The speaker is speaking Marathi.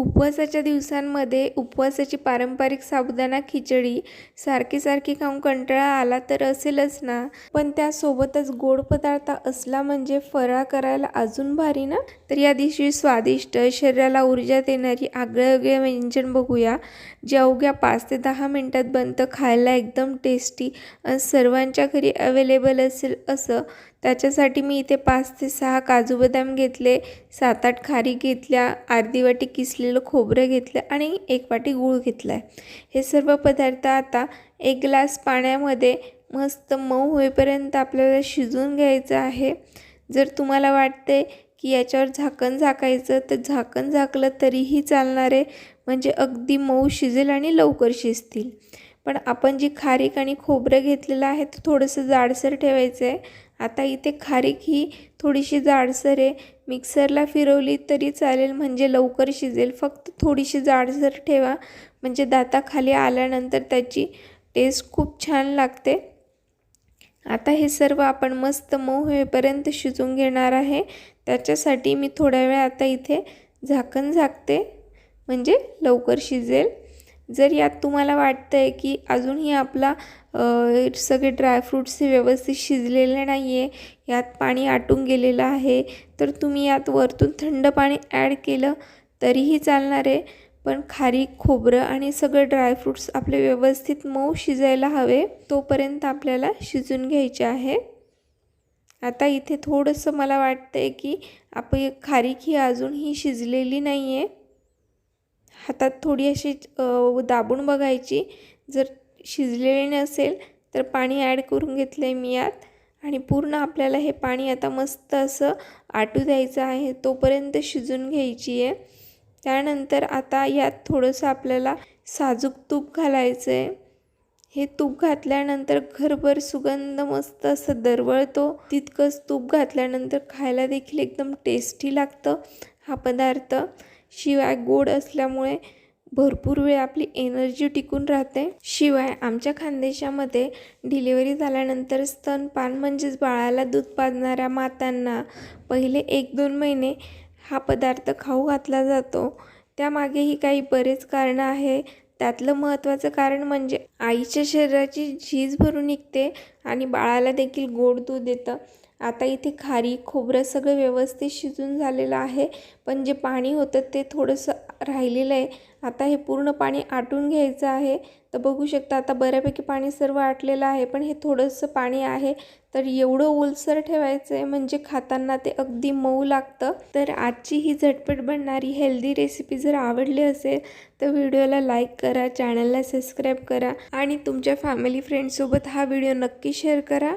o उपवासाच्या दिवसांमध्ये उपवासाची पारंपरिक साबुदाणा खिचडी सारखी सारखी खाऊन कंटाळा आला तर असेलच ना? पण त्यासोबतच गोड पदार्थ असला म्हणजे फराळ करायला अजून भारी ना? तर या दिवशी स्वादिष्ट शरीराला ऊर्जा देणारी आगळेवेगळे व्यंजन बघूया जे अवघ्या पाच ते दहा मिनटात बनतं खायला एकदम टेस्टी आणि सर्वांच्या घरी अवेलेबल असेल असं. त्याच्यासाठी मी इथे पाच ते सहा काजू बदाम घेतले सात आठ खारी घेतल्या अर्धी वाटी किसलेलं खोबरं घेतलं आणि एक वाटी गूळ घेतला आहे. हे सर्व पदार्थ आता एक ग्लास पाण्यामध्ये मस्त मऊ होईपर्यंत आपल्याला शिजून घ्यायचं आहे. जर तुम्हाला वाटते की याच्यावर झाकण झाकायचं तर झाकण झाकलं तरीही चालणार आहे. म्हणजे अगदी मऊ शिजेल आणि लवकर शिजतील. पण आपण जी खारीक आणि खोबरं घेतलेलं आहे ते थोडंसं जाडसर ठेवायचं आहे. आता इथे खारीक ही थोडीशी जाडसर आहे. मिक्सरला फिरवली तरी चालेल म्हणजे लवकर शिजेल. फक्त थोडीशी जाडसर ठेवा. म्हणजे दाताखाली आल्यानंतर त्याची टेस्ट खूप छान लागते. आता हे सर्व आपण मस्त मऊ होईपर्यंत शिजून घेणार आहे. त्याच्यासाठी मी थोड्या वेळ आता इथे झाकण झाकते. म्हणजे लवकर शिजेल. जर यात तुम्हाला वाटतं आहे की अजूनही आपला सगळे ड्रायफ्रूट्स हे व्यवस्थित शिजलेले नाही आहे यात पाणी आटून गेलेलं आहे तर तुम्ही यात वरतून थंड पाणी ॲड केलं तरीही चालणार आहे. पण खारीक खोबरं आणि सगळं ड्रायफ्रूट्स आपले व्यवस्थित मऊ शिजायला हवे तोपर्यंत आपल्याला शिजून घ्यायचे आहे. आता इथे थोडंसं मला वाटतं आहे की आपण खारीक ही अजूनही शिजलेली नाही आहे हातात थोडी अशी दाबून बघायची. जर शिजलेली नसेल तर पाणी ॲड करून घेतलं आहे मी यात. आणि पूर्ण आपल्याला हे पाणी आता मस्त असं आटू द्यायचं आहे तोपर्यंत शिजून घ्यायची आहे. त्यानंतर आता यात थोडंसं आपल्याला साजूक तूप घालायचं आहे हे तूप घातल्यानंतर घरभर सुगंध मस्त असं दरवळतो. तितकंच तूप घातल्यानंतर खायला देखील एकदम टेस्टी लागतं हा पदार्थ. शिवाय गोड असल्यामुळे भरपूर वेळ आपली एनर्जी टिकून राहते. शिवाय आमच्या खानदेशामध्ये डिलिव्हरी झाल्यानंतर स्तनपान म्हणजेच बाळाला दूध पाजणाऱ्या मातांना पहिले एक दोन महिने हा पदार्थ खाऊ घातला जातो. त्यामागेही काही बरेच कारणं आहे. त्यातलं महत्त्वाचं कारण म्हणजे आईच्या शरीराची झीज भरून निघते आणि बाळाला देखील गोड दूध येतं आता इथे खारी खोबरं सगळं व्यवस्थित शिजून झालेलं आहे. पण जे पाणी होतं ते थोडंसं राहिलेलं आहे. आता हे पूर्ण पाणी आटून घ्यायचं आहे. तर बघू शकता आता बऱ्यापैकी पाणी सर्व आटलेलं आहे. पण हे थोडंसं पाणी आहे. तर एवढं ओलसर ठेवायचं आहे म्हणजे खाताना ते अगदी मऊ लागतं. तर आजची ही झटपट बनणारी हेल्दी रेसिपी जर आवडली असेल तर व्हिडिओला लाईक करा चॅनलला सबस्क्राईब करा आणि तुमच्या फॅमिली फ्रेंडसोबत हा व्हिडिओ नक्की शेअर करा.